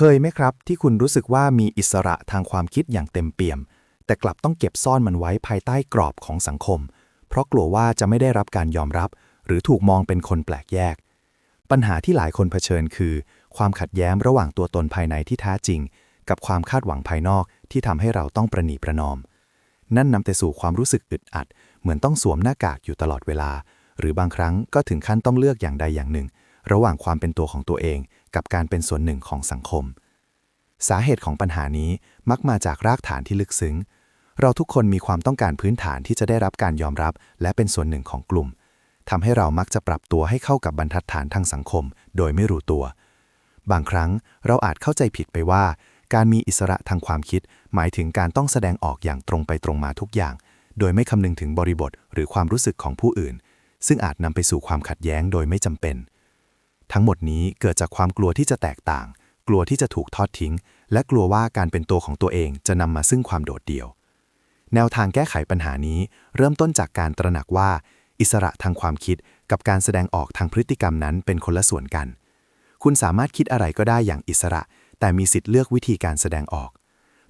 เคยไหมครับ ที่คุณรู้สึกว่ามีอิสระทางความคิดอย่างเต็มเปี่ยม แต่กลับต้องเก็บซ่อนมันไว้ภายใต้กรอบของสังคม เพราะกลัวว่าจะไม่ได้รับการยอมรับ หรือถูกมองเป็นคนแปลกแยก ปัญหาที่หลายคนเผชิญคือ ความขัดแย้งระหว่างตัวตนภายในที่แท้จริง กับความคาดหวังภายนอกที่ทำให้เราต้องประนีประนอม นั่นนำไปสู่ความรู้สึกอึดอัด เหมือนต้องสวมหน้ากากอยู่ตลอดเวลา หรือบางครั้งก็ถึงขั้นต้องเลือกอย่างใดอย่างหนึ่ง ระหว่างความเป็นตัวของตัวเอง กับการเป็นส่วนหนึ่งของสังคม สาเหตุของปัญหานี้มักมาจากรากฐานที่ลึกซึ้ง เราทุกคนมีความต้องการพื้นฐานที่จะได้รับการยอมรับ และเป็นส่วนหนึ่งของกลุ่มทำให้เรามักจะปรับตัวให้เข้ากับบรรทัดฐานทางสังคม โดยไม่รู้ตัว บางครั้งเราอาจเข้าใจผิดไปว่า การมีอิสระทางความคิด หมายถึงการต้องแสดงออกอย่างตรงไปตรงมาทุกอย่าง โดยไม่คำนึงถึงบริบทหรือความรู้สึกของผู้อื่น ซึ่งอาจนำไปสู่ความขัดแย้งโดยไม่จำเป็น ทั้งหมดนี้เกิดจากความกลัวที่จะแตกต่าง กลัวที่จะถูกทอดทิ้ง และกลัวว่าการเป็นตัวของตัวเองจะนำมาซึ่งความโดดเดี่ยว แนวทางแก้ไขปัญหานี้ เริ่มต้นจากการตระหนักว่า อิสระทางความคิดกับการแสดงออกทางพฤติกรรมนั้นเป็นคนละส่วนกัน คุณสามารถคิดอะไรก็ได้อย่างอิสระ แต่มีสิทธิ์เลือกวิธีการแสดงออก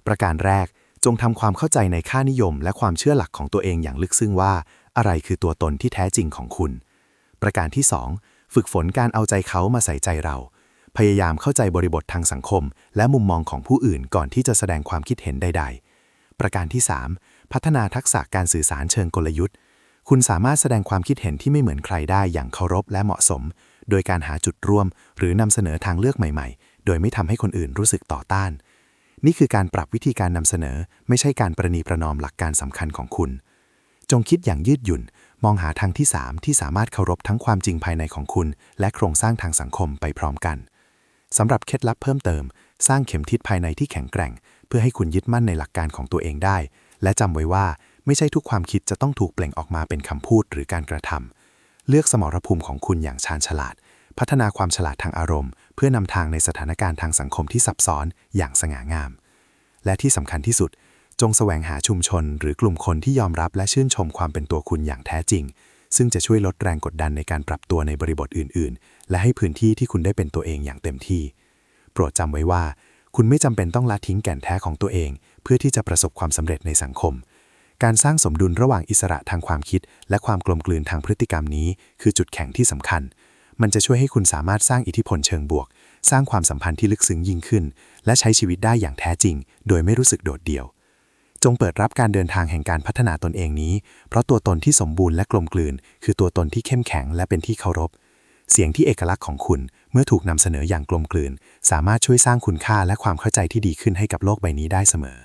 ประการแรกจงทำความเข้าใจในค่านิยม และความเชื่อหลักของตัวเองอย่างลึกซึ้งว่า อะไรคือตัวตนที่แท้จริงของคุณ ประการที่ 2 ฝึกฝนการเอาใจเขามาใส่ใจเรา พยายามเข้าใจบริบททางสังคม และมุมมองของผู้อื่นก่อนที่จะแสดงความคิดเห็นใด ๆ ประการที่ 3 พัฒนาทักษะการสื่อสารเชิงกลยุทธ์ คุณสามารถแสดงความคิดเห็นที่ไม่เหมือนใครได้อย่างเคารพและเหมาะสม โดยการหาจุดร่วม หรือนำเสนอทางเลือกใหม่ ๆ โดยไม่ทำให้คนอื่นรู้สึกต่อต้าน นี่คือการปรับวิธีการนำเสนอ ไม่ใช่การประนีประนอมหลักการสำคัญของคุณ จงคิดอย่างยืดหยุ่น มองหาทางที่ 3 ที่สามารถเคารพทั้งความจริงภายในของคุณ และโครงสร้างทางสังคมไปพร้อมกันสำหรับเคล็ดลับเพิ่มเติม สร้างเข็มทิศภายในที่แข็งแกร่ง เพื่อให้คุณยึดมั่นในหลักการของตัวเองได้ และจำไว้ว่าไม่ใช่ทุกความคิดจะต้องถูกเปล่งออกมาเป็นคำพูดหรือการกระทำเลือกสมรภูมิของคุณอย่างชาญฉลาด พัฒนาความฉลาดทางอารมณ์ เพื่อนำทางในสถานการณ์ทางสังคมที่ซับซ้อนอย่างสง่างาม และที่สำคัญที่สุด จงแสวงหาชุมชน หรือกลุ่มคนที่ยอมรับและชื่นชมความเป็นตัวคุณอย่างแท้จริง ซึ่งจะช่วยลดแรงกดดันในการปรับตัวในบริบทอื่น ๆ และให้พื้นที่ที่คุณได้เป็นตัวเองอย่างเต็มที่ โปรดจำไว้ว่า คุณไม่จำเป็นต้องละทิ้งแก่นแท้ของตัวเอง เพื่อที่จะประสบความสำเร็จในสังคม การสร้างสมดุลระหว่างอิสระทางความคิด และความกลมกลืนทางพฤติกรรมนี้ คือจุดแข็งที่สำคัญ มันจะช่วยให้คุณสามารถสร้างอิทธิพลเชิงบวก สร้างความสัมพันธ์ที่ลึกซึ้งยิ่งขึ้น และใช้ชีวิตได้อย่างแท้จริง โดยไม่รู้สึกโดดเดี่ยว จงเปิดรับการเดินทางแห่งการพัฒนาตนเองนี้ เพราะตัวตนที่สมบูรณ์และกลมกลืน คือตัวตนที่เข้มแข็งและเป็นที่เคารพ เสียงที่เอกลักษณ์ของคุณเมื่อถูกนำเสนออย่างกลมกลืน สามารถช่วยสร้างคุณค่าและความเข้าใจที่ดีขึ้นให้กับโลกใบนี้ได้เสมอ